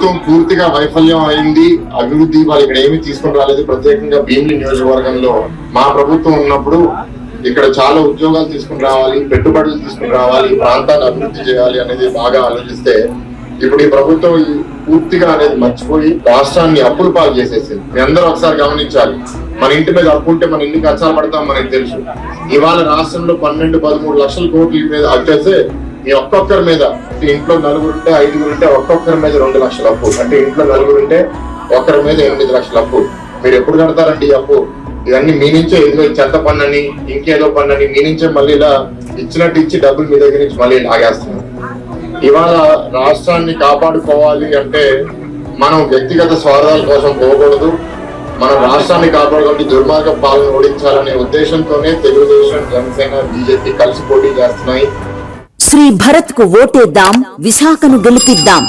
ప్రభుత్వం పూర్తిగా వైఫల్యం అయింది. అభివృద్ధి వాళ్ళు ఇక్కడ ఏమి తీసుకుని రాలేదు. ప్రత్యేకంగా భీమిలి నియోజకవర్గంలో మా ప్రభుత్వం ఉన్నప్పుడు ఇక్కడ చాలా ఉద్యోగాలు తీసుకుని రావాలి పెట్టుబడులు తీసుకుని రావాలి ప్రాంతాన్ని అభివృద్ధి చేయాలి అనేది బాగా ఆలోచిస్తే ఇప్పుడు ఈ ప్రభుత్వం పూర్తిగా అనేది మర్చిపోయి రాష్ట్రాన్ని అప్పులు పాలు చేసేసింది. మీ అందరూ ఒకసారి గమనించాలి. మన ఇంటి మీద అప్పు ఉంటే మన ఎన్ని కష్టాలు పడతాం మనకి తెలుసు. ఇవాళ రాష్ట్రంలో పన్నెండు పదమూడు లక్షల కోట్ల మీద వచ్చేస్తే ఈ ఒక్కొక్కరి మీద అంటే ఇంట్లో నలుగురు ఉంటే ఒక్కొక్కరి మీద రెండు లక్షల అప్పు. అంటే ఇంట్లో నలుగురు ఉంటే ఒకరి మీద ఎనిమిది లక్షల అప్పు. మీరు ఎప్పుడు కడతారండి ఈ అప్పు? ఇవన్నీ మీ నుంచే ఏదో చెత్త పన్నని ఇంకేదో పన్నని మీ నుంచే మళ్ళీ ఇలా ఇచ్చినట్టు ఇచ్చి డబ్బులు మీ దగ్గర నుంచి మళ్ళీ లాగేస్తున్నారు. ఇవాళ రాష్ట్రాన్ని కాపాడుకోవాలి అంటే మనం వ్యక్తిగత స్వార్థాల కోసం పోకూడదు. మనం రాష్ట్రాన్ని కాపాడుకుంటే దుర్మార్గ పాలన ఓడించాలనే ఉద్దేశంతోనే తెలుగుదేశం జనసేన బీజేపీ కలిసి పోటీ చేస్తున్నాయి. శ్రీ భరత్కు ఓటేద్దాం విశాఖను గెలిపిద్దాం.